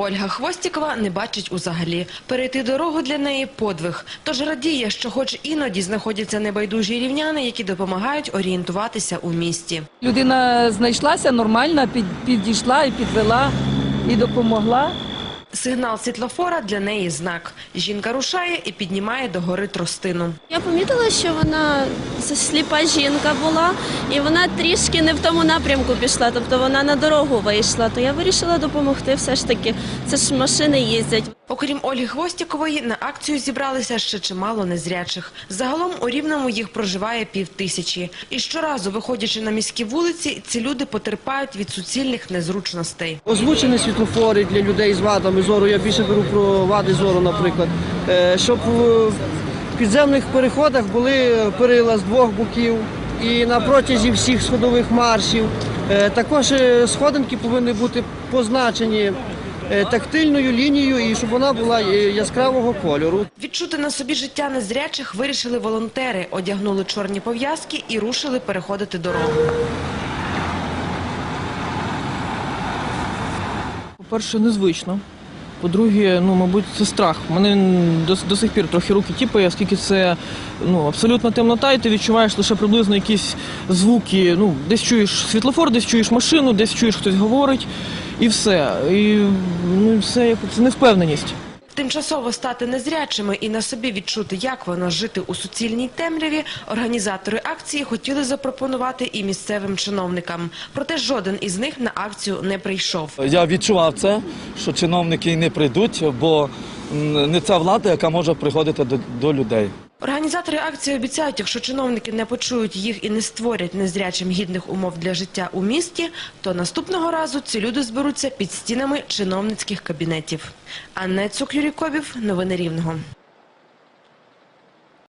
Ольга Хвостікова не бачить узагалі. Перейти дорогу для неї подвиг. Тож радіє, що хоч іноді знаходяться небайдужі рівняни, які допомагають орієнтуватися у місті. Людина знайшлася нормальна, під, підійшла і підвела, і допомогла. Сигнал світлофора для неї знак. Жінка рушає і піднімає до гори тростину. Я помітила, що вона сліпа жінка була, і вона трішки не в тому напрямку пішла, тобто вона на дорогу вийшла. То я вирішила допомогти. Все ж таки, це ж машини їздять. Окрім Ольги Хвостікової, на акцію зібралися ще чимало незрячих. Загалом у Рівному їх проживає пів тисячі. І щоразу, виходячи на міські вулиці, ці люди потерпають від суцільних незручностей. Озвучені світлофори для людей з вадами зору. Я більше беру про вади зору, наприклад. Е, Щоб в підземних переходах були перила з двох боків і на протязі всіх сходових маршів. Е, Також е, сходинки повинні бути позначені тактильною лінією і щоб вона була яскравого кольору. Відчути на собі життя незрячих вирішили волонтери, одягнули чорні пов'язки і рушили переходити дорогу. По-перше, незвично. По-друге, ну, мабуть, це страх. Мене до, до сих пір трохи руки тіпає, оскільки це ну, абсолютно темнота, і ти відчуваєш лише приблизно якісь звуки. Ну, десь чуєш світлофор, десь чуєш машину, десь чуєш хтось говорить, і все. І ну, все, це невпевненість. Тимчасово стати незрячими і на собі відчути, як воно жити у суцільній темряві, організатори акції хотіли запропонувати і місцевим чиновникам. Проте жоден із них на акцію не прийшов. Я відчував це, що чиновники не прийдуть, бо не ця влада, яка може приходити до, до людей. Організатори акції обіцяють, якщо чиновники не почують їх і не створять незрячим гідних умов для життя у місті, то наступного разу ці люди зберуться під стінами чиновницьких кабінетів. Анна Цук, Юрій новини Рівного.